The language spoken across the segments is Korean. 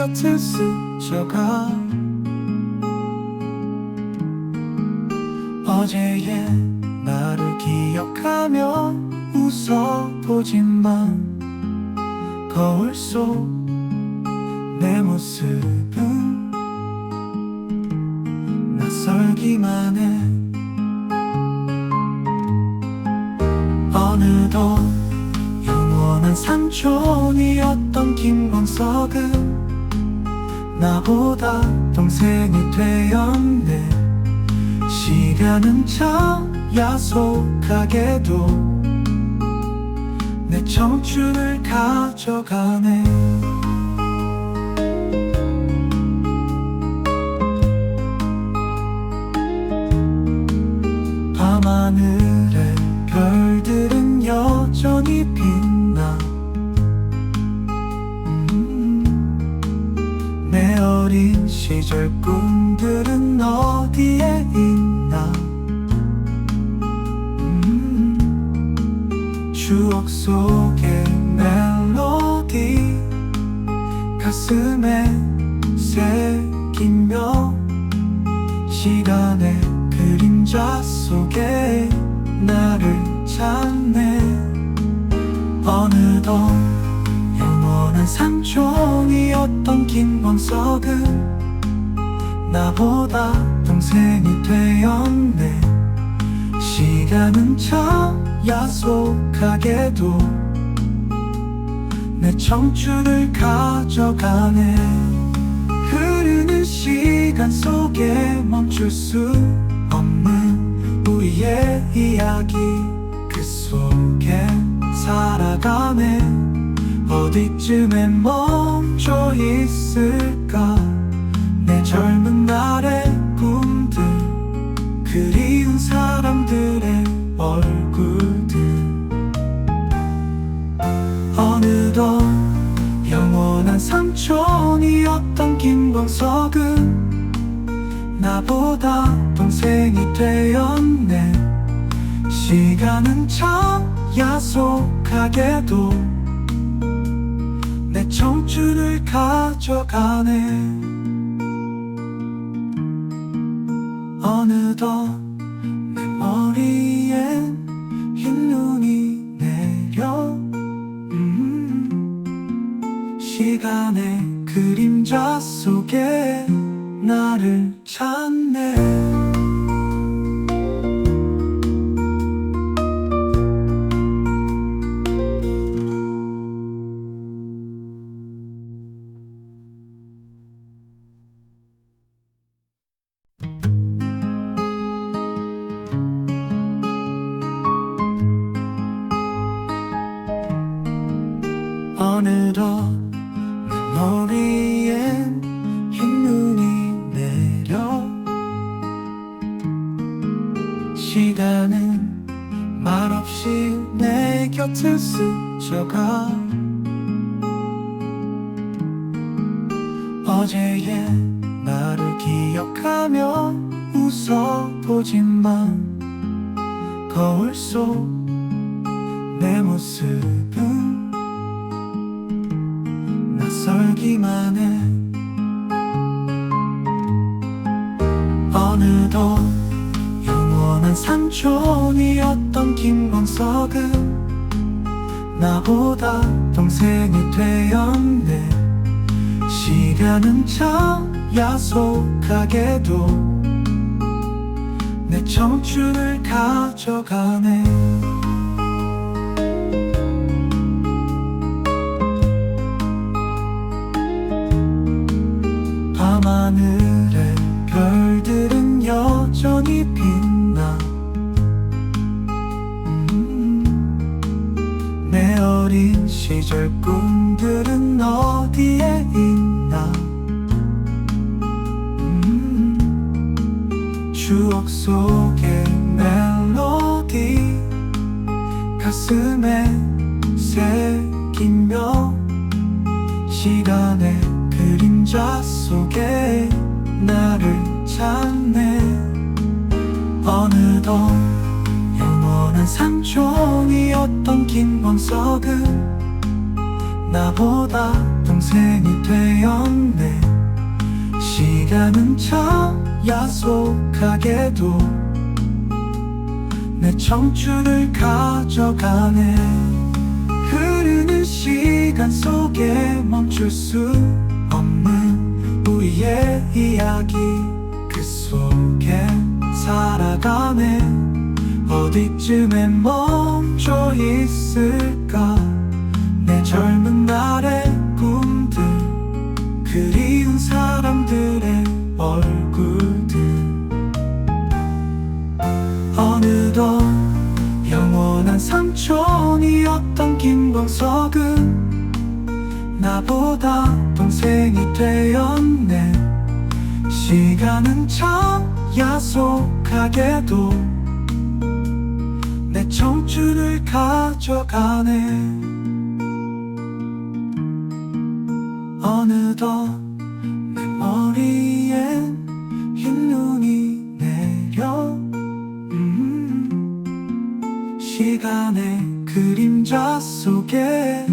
곁을 스쳐가. 어제의 나를 기억하며 웃어보지만 거울 속 내 모습은 낯설기만 해. 어느덧 영원한 삼촌이었던 김광석은 나보다 동생이 되었네. 시간은 참 야속하게도 내 청춘을 가져가네 어린 시절 꿈들은 어디에 있나? 음, 추억 속의 멜로디 가슴에 새기며 시간의 그림자 속에 삼촌이었던 김광석은 나보다 동생이 되었네. 시간은 참 야속하게도 내 청춘을 가져가네. 흐르는 시간 속에 멈출 수 없는 우리의 이야기. 그 속에 살아가네 어디쯤에 멈춰 있을까? 내 젊은 날의 꿈들 그리운 사람들의 얼굴들. 어느덧 영원한 삼촌이었던 김광석은 나보다 동생이 되었네. 시간은 참 야속하게도 내 청춘을 가져가네. 어느덧 내 머리엔 흰 눈이 내려. 음, 시간의 그림자 속에 나를 어느덧 내 머리엔 흰 눈이 내려. 시간은 말없이 내 곁을 스쳐가. 어제의 나를 기억하며 웃어보지만 거울 속 내 모습은 낯설기만 해 어느덧 영원한 삼촌이었던 김광석은 나보다 동생이 되었네. 시간은 참 야속하게도 내 청춘을 가져가네 빛나. 음, 내 어린 시절 꿈들은 어디에 있나? 음, 추억 속의 멜로디. 가슴에 새기며 시간의 그림자 속에 나를 찾네 어느덧 영원한 삼촌이었던 김광석은 나보다 동생이 되었네. 시간은 참 야속하게도 내 청춘을 가져가네. 흐르는 시간 속에 멈출 수 없는 우리의 이야기 살아가네 어디쯤에 멈춰 있을까? 내 젊은 날의 꿈들 그리운 사람들의 얼굴들. 어느덧 영원한 삼촌이었던 김광석은 나보다 동생이 되었네. 시간은 참 야속 하게도 내 청춘을 가져가네. 어느덧 내 머리엔 흰 눈이 내려. 음, 시간의 그림자 속에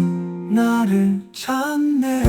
나를 찾네